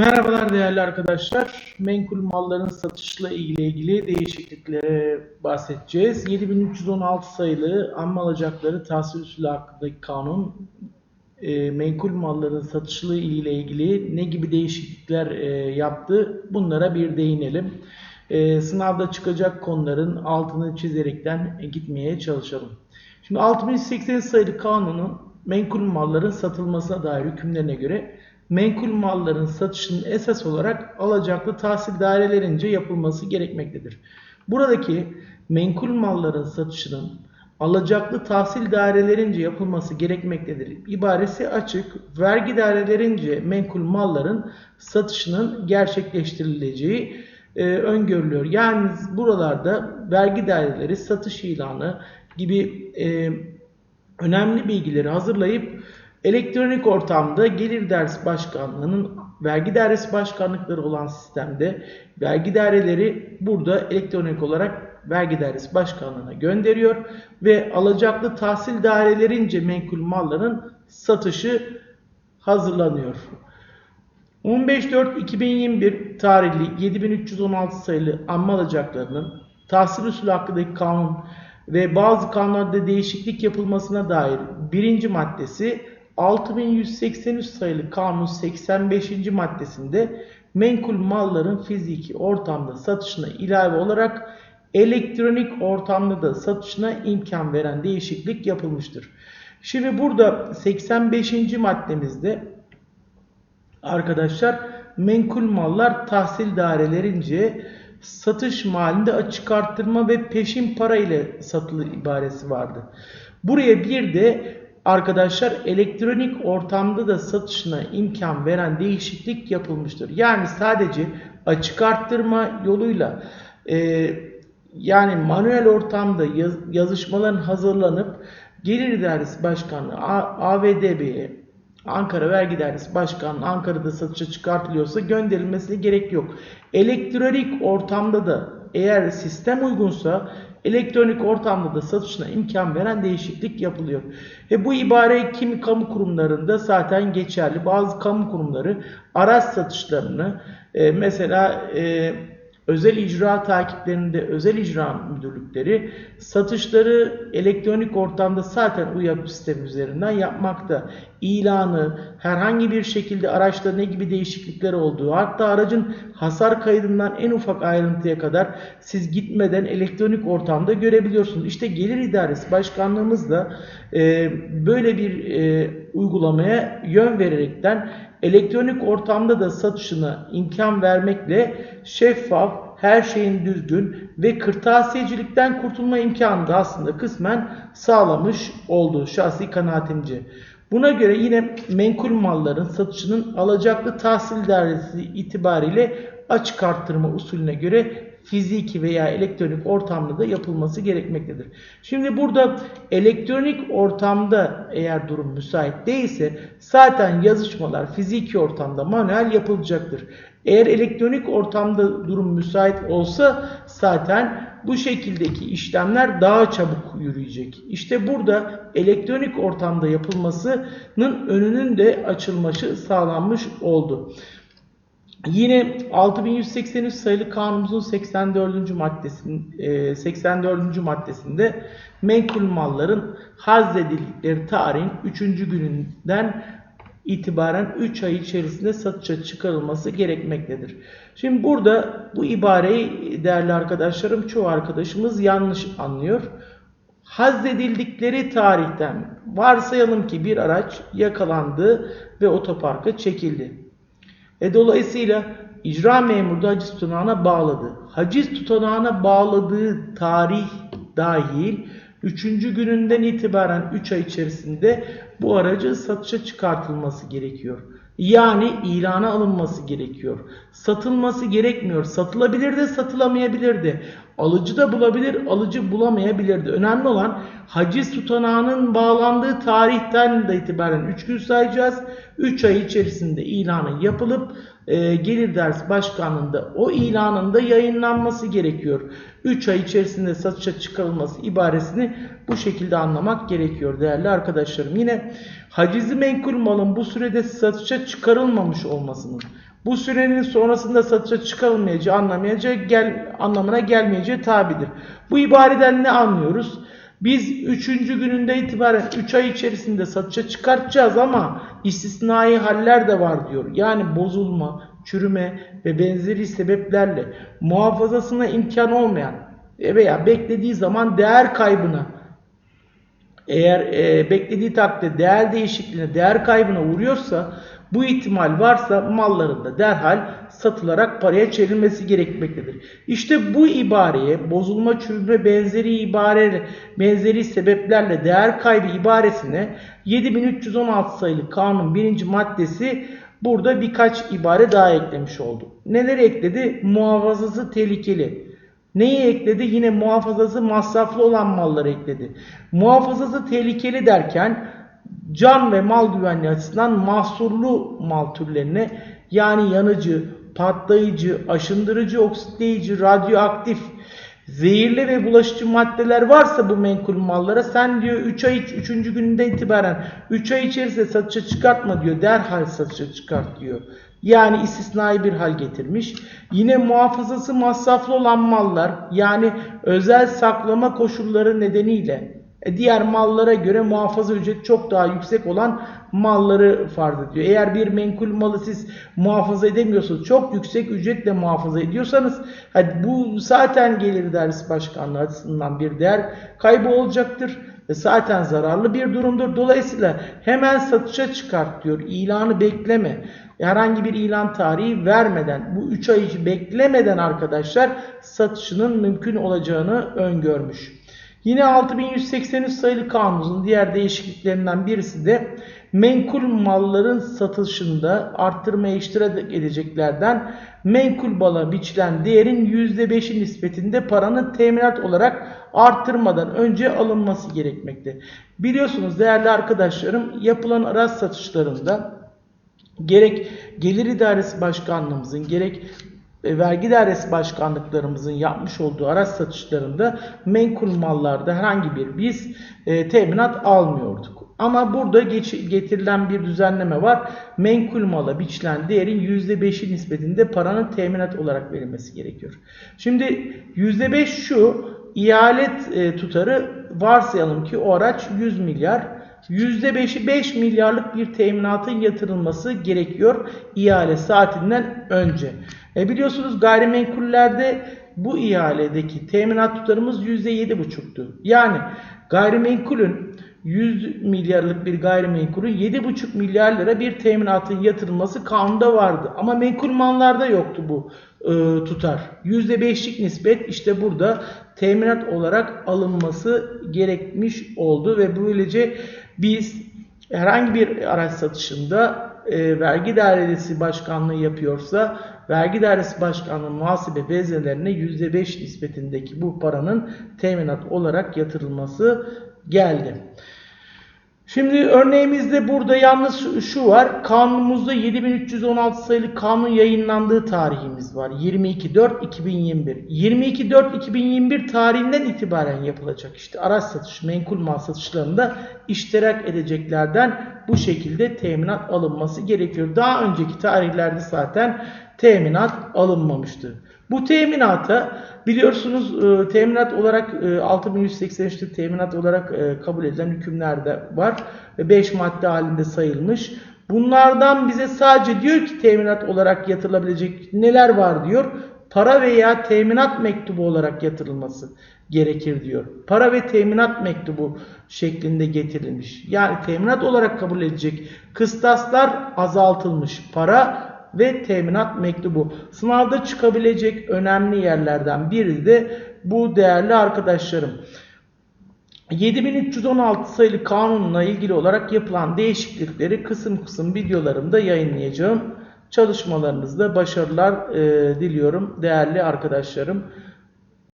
Merhabalar değerli arkadaşlar. Menkul malların satışla ilgili ilgili değişikliklere bahsedeceğiz. 7316 sayılı amma alacakları tahsil usulü hakkındaki kanun e, menkul malların satışla ile ilgili ne gibi değişiklikler e, yaptı bunlara bir değinelim. E, sınavda çıkacak konuların altını çizerekten gitmeye çalışalım. Şimdi 6180 sayılı kanunun menkul malların satılmasına dair hükümlerine göre menkul malların satışının esas olarak alacaklı tahsil dairelerince yapılması gerekmektedir. Buradaki menkul malların satışının alacaklı tahsil dairelerince yapılması gerekmektedir. İbaresi açık, vergi dairelerince menkul malların satışının gerçekleştirileceği e, öngörülüyor. Yani buralarda vergi daireleri satış ilanı gibi e, önemli bilgileri hazırlayıp elektronik ortamda Gelir Dairesi Başkanlığı'nın vergi dairesi başkanlıkları olan sistemde vergi daireleri burada elektronik olarak vergi dairesi başkanlığına gönderiyor ve alacaklı tahsil dairelerince menkul malların satışı hazırlanıyor. 15.4.2021 tarihli 7316 sayılı anma alacaklarının tahsil usulü hakkındaki kanun ve bazı kanunlarda değişiklik yapılmasına dair birinci maddesi 6183 sayılı kanun 85. maddesinde menkul malların fiziki ortamda satışına ilave olarak elektronik ortamda da satışına imkan veren değişiklik yapılmıştır. Şimdi burada 85. maddemizde arkadaşlar menkul mallar tahsil dairelerince satış malinde açık arttırma ve peşin para ile satılı ibaresi vardı. Buraya bir de arkadaşlar elektronik ortamda da satışına imkan veren değişiklik yapılmıştır. Yani sadece açık arttırma yoluyla e, yani manuel ortamda yaz, yazışmaların hazırlanıp Gelir İdaresi Başkanlığı AVDB'ye Ankara Vergi Dairesi Başkanlığı Ankara'da satışa çıkartılıyorsa gönderilmesine gerek yok. Elektronik ortamda da eğer sistem uygunsa elektronik ortamda da satışına imkan veren değişiklik yapılıyor. E bu ibare kimi kamu kurumlarında zaten geçerli. Bazı kamu kurumları araç satışlarını e, mesela e, özel icra takiplerinde özel icra müdürlükleri satışları elektronik ortamda zaten UYAP sistemi üzerinden yapmakta. İlanı, herhangi bir şekilde araçta ne gibi değişiklikler olduğu, hatta aracın hasar kaydından en ufak ayrıntıya kadar siz gitmeden elektronik ortamda görebiliyorsunuz. İşte Gelir İdaresi Başkanlığımız da e, böyle bir e, uygulamaya yön vererekten elektronik ortamda da satışına imkan vermekle şeffaf, her şeyin düzgün ve kırtasiyecilikten kurtulma imkanı da aslında kısmen sağlamış oldu şahsi kanaatimce. Buna göre yine menkul malların satışının alacaklı tahsil dairesi itibariyle açık arttırma usulüne göre fiziki veya elektronik ortamda da yapılması gerekmektedir. Şimdi burada elektronik ortamda eğer durum müsait değilse zaten yazışmalar fiziki ortamda manuel yapılacaktır. Eğer elektronik ortamda durum müsait olsa zaten bu şekildeki işlemler daha çabuk yürüyecek. İşte burada elektronik ortamda yapılmasının önünün de açılması sağlanmış oldu. Yine 6183 sayılı kanunumuzun 84. maddesinde 84. maddesinde menkul malların hazredildikleri tarihin 3. gününden itibaren 3 ay içerisinde satışa çıkarılması gerekmektedir. Şimdi burada bu ibareyi değerli arkadaşlarım çoğu arkadaşımız yanlış anlıyor. Hazredildikleri tarihten varsayalım ki bir araç yakalandı ve otoparka çekildi. E dolayısıyla icra memuru da haciz tutanağına bağladı. Haciz tutanağına bağladığı tarih dahil 3. gününden itibaren 3 ay içerisinde bu aracın satışa çıkartılması gerekiyor. Yani ilana alınması gerekiyor. Satılması gerekmiyor. Satılabilir de satılamayabilir de. Alıcı da bulabilir, alıcı bulamayabilir de. Önemli olan haciz tutanağının bağlandığı tarihten de itibaren 3 gün sayacağız. 3 ay içerisinde ilanı yapılıp e, Gelir Dersi Başkanlığı'nda o ilanın da yayınlanması gerekiyor. 3 ay içerisinde satışa çıkarılması ibaresini bu şekilde anlamak gerekiyor değerli arkadaşlarım. Yine hacizi menkul malın bu sürede satışa çıkarılmamış olmasının Bu sürenin sonrasında satışa çıkarılmayacağı anlamayacağı gel, anlamına gelmeyeceği tabidir. Bu ibareden ne anlıyoruz? Biz 3. gününde itibaren 3 ay içerisinde satışa çıkartacağız ama istisnai haller de var diyor. Yani bozulma, çürüme ve benzeri sebeplerle muhafazasına imkan olmayan veya beklediği zaman değer kaybına eğer e, beklediği takdirde değer değişikliğine, değer kaybına uğruyorsa bu ihtimal varsa malların da derhal satılarak paraya çevrilmesi gerekmektedir. İşte bu ibareye bozulma, çürüme benzeri ibare benzeri sebeplerle değer kaybı ibaresine 7316 sayılı kanun 1. maddesi burada birkaç ibare daha eklemiş oldu. Neleri ekledi? Muhafazası tehlikeli. Neyi ekledi? Yine muhafazası masraflı olan malları ekledi. Muhafazası tehlikeli derken can ve mal güvenliği açısından mahsurlu mal türlerine yani yanıcı, patlayıcı, aşındırıcı, oksitleyici, radyoaktif, zehirli ve bulaşıcı maddeler varsa bu menkul mallara sen diyor 3 ay 3. gününde itibaren 3 ay içerisinde satışa çıkartma diyor. Derhal satışa çıkart diyor. Yani istisnai bir hal getirmiş. Yine muhafazası masraflı olan mallar yani özel saklama koşulları nedeniyle diğer mallara göre muhafaza ücreti çok daha yüksek olan malları farz ediyor. Eğer bir menkul malı siz muhafaza edemiyorsanız çok yüksek ücretle muhafaza ediyorsanız hadi bu zaten gelir dairesi başkanlığı açısından bir değer kaybı olacaktır. E, zaten zararlı bir durumdur. Dolayısıyla hemen satışa çıkart diyor. İlanı bekleme. Herhangi bir ilan tarihi vermeden bu 3 ay beklemeden arkadaşlar satışının mümkün olacağını öngörmüş. Yine 6183 sayılı kanunun diğer değişikliklerinden birisi de menkul malların satışında arttırma iştirak edeceklerden menkul bala biçilen değerin %5'i nispetinde paranın teminat olarak arttırmadan önce alınması gerekmekte. Biliyorsunuz değerli arkadaşlarım yapılan araç satışlarında gerek Gelir İdaresi Başkanlığımızın gerek e, vergi dairesi başkanlıklarımızın yapmış olduğu araç satışlarında menkul mallarda herhangi bir biz e, teminat almıyorduk. Ama burada geç, getirilen bir düzenleme var. Menkul mala biçilen değerin %5'i nispetinde paranın teminat olarak verilmesi gerekiyor. Şimdi %5 şu ihalet e, tutarı varsayalım ki o araç 100 milyar %5'i 5 milyarlık bir teminatın yatırılması gerekiyor ihale saatinden önce. E biliyorsunuz gayrimenkullerde bu ihaledeki teminat tutarımız %7,5'tu. Yani gayrimenkulün 100 milyarlık bir gayrimenkulün 7,5 milyar lira bir teminatın yatırılması kanunda vardı. Ama menkul mallarda yoktu bu e, tutar. %5'lik nispet işte burada teminat olarak alınması gerekmiş oldu ve böylece biz herhangi bir araç satışında e, vergi dairesi başkanlığı yapıyorsa vergi dairesi başkanlığı muhasebe vezinelerine %5 nispetindeki bu paranın teminat olarak yatırılması geldi. Şimdi örneğimizde burada yalnız şu var. Kanunumuzda 7316 sayılı kanun yayınlandığı tarihimiz var. 22.4.2021. 22.4.2021 tarihinden itibaren yapılacak işte araç satışı, menkul mal satışlarında iştirak edeceklerden bu şekilde teminat alınması gerekiyor. Daha önceki tarihlerde zaten teminat alınmamıştı. Bu teminata biliyorsunuz e, teminat olarak e, 6183'lük teminat olarak e, kabul edilen hükümler de var. 5 madde halinde sayılmış. Bunlardan bize sadece diyor ki teminat olarak yatırılabilecek neler var diyor. Para veya teminat mektubu olarak yatırılması gerekir diyor. Para ve teminat mektubu şeklinde getirilmiş. Yani teminat olarak kabul edecek kıstaslar azaltılmış. Para ve teminat mektubu. Sınavda çıkabilecek önemli yerlerden biri de bu değerli arkadaşlarım. 7316 sayılı kanunla ilgili olarak yapılan değişiklikleri kısım kısım videolarımda yayınlayacağım. Çalışmalarınızda başarılar e, diliyorum değerli arkadaşlarım.